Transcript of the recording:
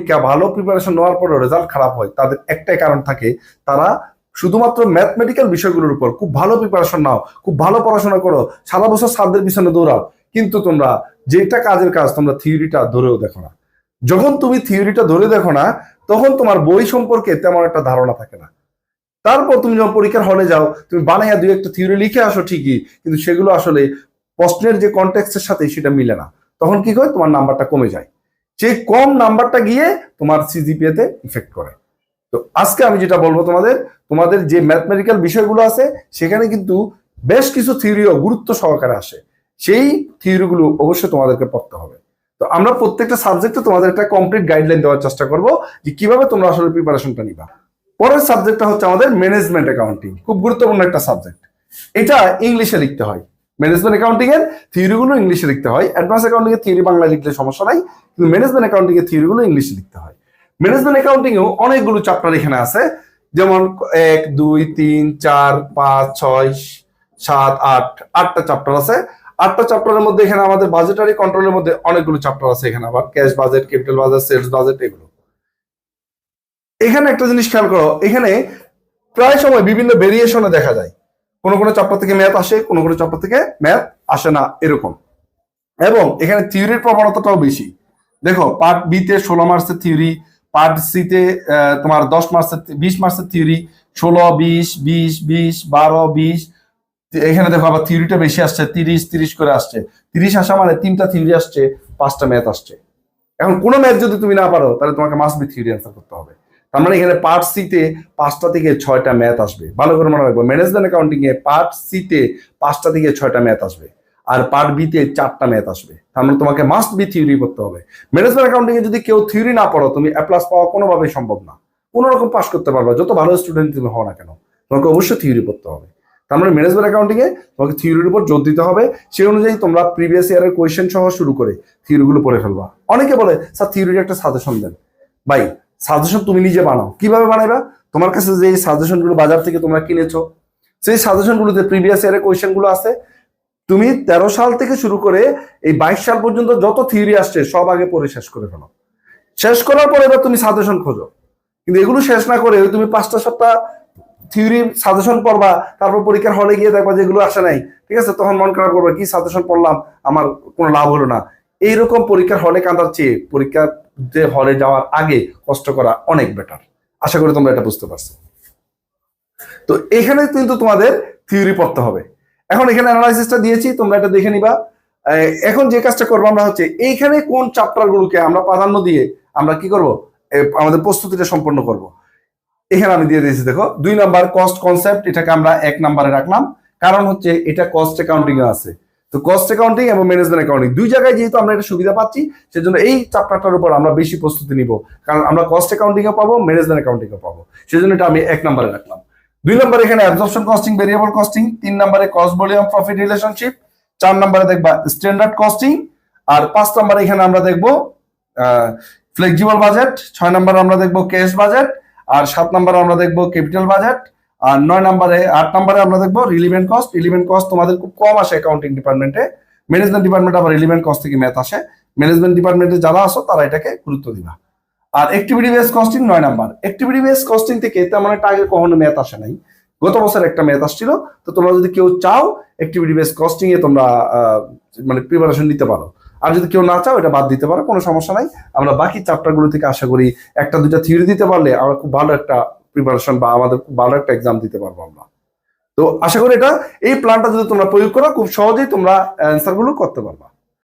পরীক্ষা ভালো প্রিপারেশন নেওয়ার পরে রেজাল্ট খারাপ হয়, তাদের একটাই কারণ থাকে, তারা শুধুমাত্র ম্যাথমেটিক্যাল বিষয়গুলোর উপর, খুব ভালো প্রিপারেশন নাও, খুব ভালো পড়াশোনা করো, সারা বছর সাধ্যের পিছনে দৌড়াও, কিন্তু তোমরা যেটা কাজের কাজ, তোমরা থিওরিটা ধরেও দেখো না। যখন তুমি থিওরিটা ধরে দেখো না, তখন তোমার বই সম্পর্কে তেমন একটা ধারণা থাকে না। তারপর তুমি যখন পরীক্ষার হলে যাও, তুমি বানাইয়া দুই একটা থিওরি লিখে আসো ঠিকই, কিন্তু সেগুলো আসলে প্রশ্নের যে কন্টেক্সের সাথে সেটা মিলে না। তখন কি হয়? তোমার নাম্বারটা কমে যায়। সেই কম নাম্বারটা গিয়ে তোমার সিজিপিএ তে ইফেক্ট করে। তো আজকে আমি যেটা বলব তোমাদের তোমাদের যে ম্যাথমেটিক্যাল বিষয়গুলো আছে, সেখানে কিন্তু বেশ কিছু থিওরিও গুরুত্ব সহকারে আসে। সেই থিওরিগুলো অবশ্যই তোমাদেরকে পড়তে হবে। তো আমরা প্রত্যেকটা সাবজেক্টে তোমাদের একটা কমপ্লিট গাইডলাইন দেওয়ার চেষ্টা করব যে কীভাবে তোমরা আসলে প্রিপারেশনটা নিবা। পরের সাবজেক্টটা হচ্ছে আমাদের ম্যানেজমেন্ট অ্যাকাউন্টিং খুব গুরুত্বপূর্ণ একটা সাবজেক্ট এটা ইংলিশে লিখতে হয়। ম্যানেজমেন্ট অ্যাকাউন্টিং এর থিওরিগুলো ইংলিশে লিখতে হয়। অ্যাডভান্স অ্যাকাউন্টিং এর থিওরি বাংলায় লিখলে সমস্যা নাই, কিন্তু ম্যানেজমেন্ট অ্যাকাউন্টিং এর থিওরিগুলো ইংলিশে লিখতে হয়। ম্যানেজমেন্ট অ্যাকাউন্টিং এও অনেকগুলো চ্যাপ্টার এখানে আছে, যেমন এক, দুই, তিন, চার, পাঁচ, ছয়, সাত, আট, আটটা চ্যাপ্টার আছে। আটটা চ্যাপ্টারের মধ্যে এখানে আমাদের বাজেটারি কন্ট্রোলের মধ্যে অনেকগুলো চ্যাপ্টার আছে এখানে আবার। Cash budget capital budget sales budget এগুলো। এখানে একটা জিনিস খেয়াল করো, এখানে প্রায় সময় বিভিন্ন ভেরিয়েশনে দেখা যায়। কোনো কোনো চ্যাপ্টার থেকে ম্যাথ আসে, কোনো কোনো চ্যাপ্টার থেকে ম্যাথ আসে না, এরকম। এবং এখানে থিওরির প্রবণতাটাও বেশি। দেখো পার্ট বিতে ষোলো মার্চের থিওরি পার্ট সিতে তোমার দশ মার্চের বিশ মার্চের থিওরি ষোলো, বিশ বিশ বিশ, বারো, বিশ। এখানে দেখো আবার থিওরিটা বেশি আসছে, তিরিশ তিরিশ করে আসছে। তিরিশ আসা মানে তিনটা থিওরি আসছে, পাঁচটা ম্যাথ আসছে। এখন কোনো ম্যাথ যদি তুমি না পারো, তাহলে তোমাকে মাস্ট বি থিওরি অ্যান্সার করতে হবে। তার মানে এখানে পার্ট সিতে পাঁচটা থেকে ছয়টা ম্যাথ আসবে। ভালো করে মনে রাখব ম্যানেজমেন্ট অ্যাকাউন্টিং এ পার্ট সিতে পাঁচটা থেকে ছয়টা ম্যাথ আসবে আর পার্ট বিতে চারটা ম্যাথ আসবে। তার মানে তোমাকে মাস্ট বি থিওরি করতে হবে। ম্যানেজমেন্ট অ্যাকাউন্টিং এ যদি কেউ থিওরি না পড়ো, তুমি এ প্লাস পাওয়া কোনোভাবেই সম্ভব না। কোনো রকম পাস করতে পারবে যত ভালো স্টুডেন্ট তুমি হও না কেন, তোমাকে অবশ্যই থিওরি পড়তে হবে। তার মানে ম্যানেজমেন্ট অ্যাকাউন্টিং এ তোমাকে থিওরির উপর জোর দিতে হবে। সেই অনুযায়ী তোমরা প্রিভিয়াস ইয়ারের কোয়েশ্চেন সহ শুরু করে থিওরিগুলো পড়ে ফেলবা। অনেকে বলে, স্যার থিওরির একটা সাজেশন দেন। ভাই সাজেশন তুমি নিজে বানাও। কীভাবে বানাইবা? তোমার কাছে যে সাজেশনগুলো বাজার থেকে তোমরা কিনেছো, সেই সাজেশনগুলোতে প্রিভিয়াস ইয়ারের কোয়েশ্চেনগুলো আছে। তুমি তেরো সাল থেকে শুরু করে এই বাইশ সাল পর্যন্ত যত থিওরি আসছে, সব আগে পড়ে শেষ করে ফেলো। শেষ করার পরে এবার তুমি সাজেশন খোঁজো। কিন্তু এগুলো শেষ না করে তুমি পাঁচটা, সাতটা থিওরি সাজেশন পড়বা, তারপর পরীক্ষার হলে গিয়ে দেখবা যে এগুলো আসে নাই। ঠিক আছে? তখন মন খারাপ করবে, কি সাজেশন পড়লাম? আমার কোনো লাভ হলো না। এইরকম পরীক্ষার হলে কাঁদার চেয়ে, পরীক্ষার যে হলে যাওয়ার আগে কষ্ট করা অনেক বেটার আশা করি তোমরা এটা বুঝতে পারছ। তো এখানে কিন্তু তোমাদের থিওরি পড়তে হবে। এখন এখানে অ্যানালাইসিসটা দিয়েছি, তোমরা এটা দেখে নিবা। এখন যে কাজটা করব আমরা হচ্ছে, এইখানে কোন চ্যাপ্টার গুলোকে আমরা প্রাধান্য দিয়ে আমরা কি করব? আমাদের প্রস্তুতিটা সম্পন্ন করব। এখানে আমি দিয়ে দিয়েছি, দেখো, দুই নাম্বার কস্ট কনসেপ্ট এটাকে আমরা এক নাম্বারে রাখলাম। কারণ হচ্ছে, এটা কস্ট অ্যাকাউন্টিং আছে। তো কস্ট অ্যাকাউন্টিং এবং ম্যানেজমেন্ট অ্যাকাউন্টিং দুই জায়গায় যেহেতু আমরা এটা সুবিধা পাচ্ছি, সেজন্য এই চ্যাপ্টারটার উপর আমরা বেশি প্রস্তুতি নিব। কারণ আমরা কস্ট অ্যাকাউন্টিং এ পাবো ম্যানেজমেন্ট অ্যাকাউন্টিং এ পাবো। সেজন্য এটা আমি এক নম্বরে রাখলাম। দুই নম্বরে এখানে অ্যাবজর্পশন কস্টিং ভেরিয়েবল কস্টিং তিন নম্বরে কস্ট ভলিউম প্রফিট রিলেশনশিপ চার নম্বরে দেখবা স্ট্যান্ডার্ড কস্টিং আর পাঁচ নম্বরে এখানে আমরা দেখব ফ্লেক্সিবল বাজেট ছয় নম্বরে আমরা দেখব ক্যাশ বাজেট আর সাত নম্বরে আমরা দেখব ক্যাপিটাল বাজেট আর নয় নম্বরে, আট নম্বরে আমরা দেখব রিলিভেন্ট কস্ট রিলিভেন্ট কস্ট তোমাদের খুব কম আসে অ্যাকাউন্টিং ডিপার্টমেন্টে ম্যানেজমেন্ট ডিপার্টমেন্ট আবার রিলিভেন্ট কস্ট থেকে ম্যাথ আসে। ম্যানেজমেন্ট ডিপার্টমেন্টে যারা আসো, তারা এটাকে গুরুত্ব দিবা। আর অ্যাক্টিভিটি বেস কস্টিং নয় নাম্বার। অ্যাক্টিভিটি বেস কস্টিং থেকে তেমন একটা আগে কখনো ম্যাথ আসে নাই। গত বছর একটা ম্যাথ আসছিল, তো তোমরা যদি কেউ চাও অ্যাক্টিভিটি বেস কস্টিং এ তোমরা মানে প্রিপারেশন নিতে পারো। আর যদি কেউ না চাও, এটা বাদ দিতে পারো, কোনো সমস্যা নাই। আমরা বাকি চ্যাপ্টারগুলো থেকে আশা করি একটা দুইটা থিওরি দিতে পারলে আমরা খুব ভালো একটা প্রিপারেশন বা আমাদের ভালো একটা এক্সাম দিতে পারব আমরা। তো আশা করি এটা, এই প্ল্যানটা যদি তোমরা প্রয়োগ করো, খুব সহজেই তোমরা অ্যান্সারগুলো করতে পারবা।